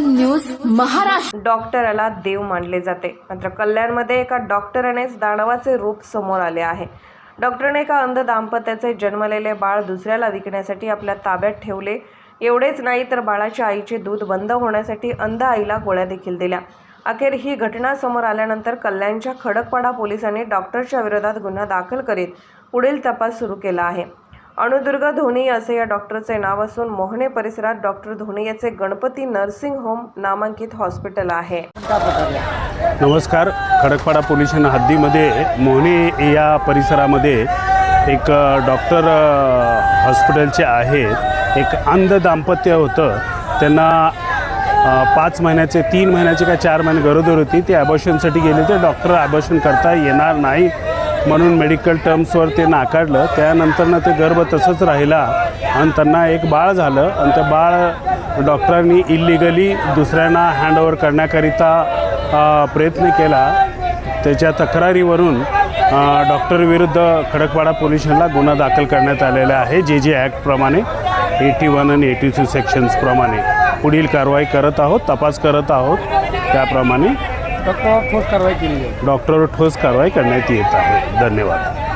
News Maharashtra. डॉक्टराला देव मानले जाते. मात्र कल्याणमध्ये एका डॉक्टरानेच दानवाचे रूप समोर आले आहे. डॉक्टरने एका अंध दाम्पत्याचे जन्मलेले बाळ दुसऱ्याला विकण्यासाठी आपल्या ताब्यात ठेवले. एवढेच नाही तर बाळाच्या आईचे दूध बंद होण्यासाठी अंध आईला गोळ्या देखील दिल्या. अखेर ही घटना समोर आल्यानंतर कल्याणच्या खडकपाडा पोलिसांनी डॉक्टरच्या विरोधात गुन्हा दाखल करीत पुढील तपास सुरू केला आहे. अणुदुर्ग धोनी असे या डॉक्टरचे नाव असून मोहने परिसरात डॉक्टर धोनी याचे गणपती नर्सिंग होम नामांकित हॉस्पिटल आहे. नमस्कार. खडकपाडा पोलीस हद्दीमध्ये मोहने या परिसरामध्ये एक डॉक्टर हॉस्पिटलचे आहेत एक अंध दाम्पत्य होतं. त्यांना पाच महिन्याचे तीन महिन्याचे का चार महिने गरोदर होती. ते ॲबॉशनसाठी गेले तर डॉक्टर ॲबॉशन करता येणार नाही. म्हणून मेडिकल टर्म्सवर ते नाकारलं. त्यानंतरनं ते गर्भ तसंच राहिला. आणि त्यांना एक बाळ झालं. आणि ते बाळ डॉक्टरांनी इलिगली दुसऱ्यांना हँडओव्हर करण्याकरिता प्रयत्न केला. त्याच्या तक्रारीवरून डॉक्टरविरुद्ध खडकवाडा पोलिसांना गुन्हा दाखल करण्यात आलेला आहे. जे जे ॲक्टप्रमाणे एटी वन आणि एटी टू सेक्शन्सप्रमाणे पुढील कारवाई करत आहोत तपास करत आहोत. त्याप्रमाणे डॉक्टरवर ठोस कारवाई केली आहे डॉक्टरवर ठोस कारवाई करण्यात येत आहे. धन्यवाद.